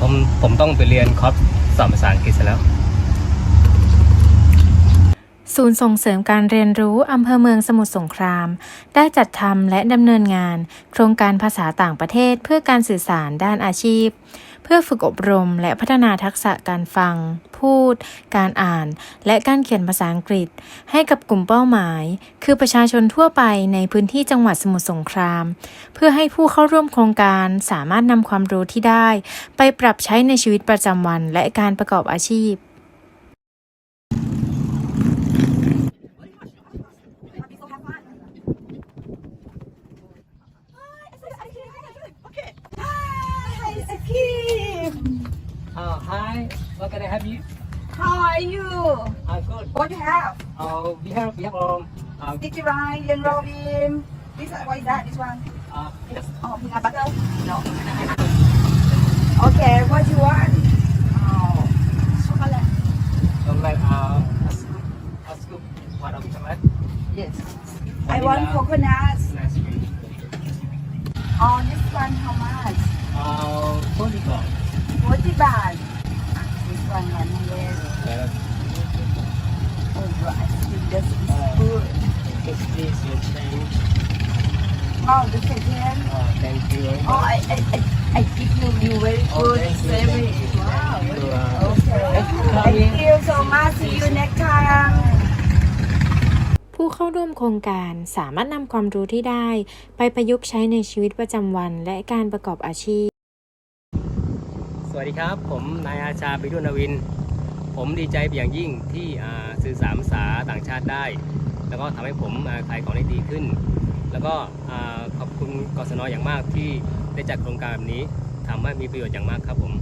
ผมผมต้องไปเรียนคอร์สสอนภาษาอังกฤษแล้ว ศูนย์ส่งเสริมการเรียนรู้อำเภอเมืองสมุทรสงคราม ได้จัดทำและดำเนินงาน โครงการภาษาต่างประเทศเพื่อการสื่อสารด้านอาชีพ เพื่อฝึกอบรมและพัฒนาทักษะการฟัง พูด การอ่าน และการเขียนภาษาอังกฤษ ให้กับกลุ่มเป้าหมาย คือประชาชนทั่วไปในพื้นที่จังหวัดสมุทรสงคราม เพื่อให้ผู้เข้าร่วมโครงการสามารถนำความรู้ที่ได้ ไปปรับใช้ในชีวิตประจำวันและการประกอบอาชีพ Hi, Akeem. Uh, hi what can I help you How are you? uh, good What do you have? uh, we have we have um uh, Sticky rice and Robin. This what is that? This one? uh, yes Oh, peanut butter? No. Okay, what do you want? Oh, chocolate. like uh a scoop a scoop what of chocolate Yes. I want coconut. nice Oh, this one how much? Uh 40 baht Forty baht. This one one hundred. uh, Oh, I think this is good. this is your change Oh, the second. uh, thank you very Oh, much I, I, I, I give you, you very Oh, good thank you, service. thank you. Wow. Thank you, uh, Okay. Thank you so much. See you next time. ผู้เข้าร่วมโครงการสามารถนำความรู้ที่ได้ ไปประยุกต์ใช้ในชีวิตประจำวันและการประกอบอาชีพส วัสดีครับ ผมนายอาชาปิรุณวิน ผมดีใจเป็นอย่างยิ่งที่สื่อสารภาษาต่างชาติได้ แล้วก็ทำให้ผมขายของได้ดีขึ้น แล้วก็ขอบคุณกศนอย่างมากที่ได้จัดโครงการแบบนี้ทำให้มีประโยชน์อย่างมากครับผม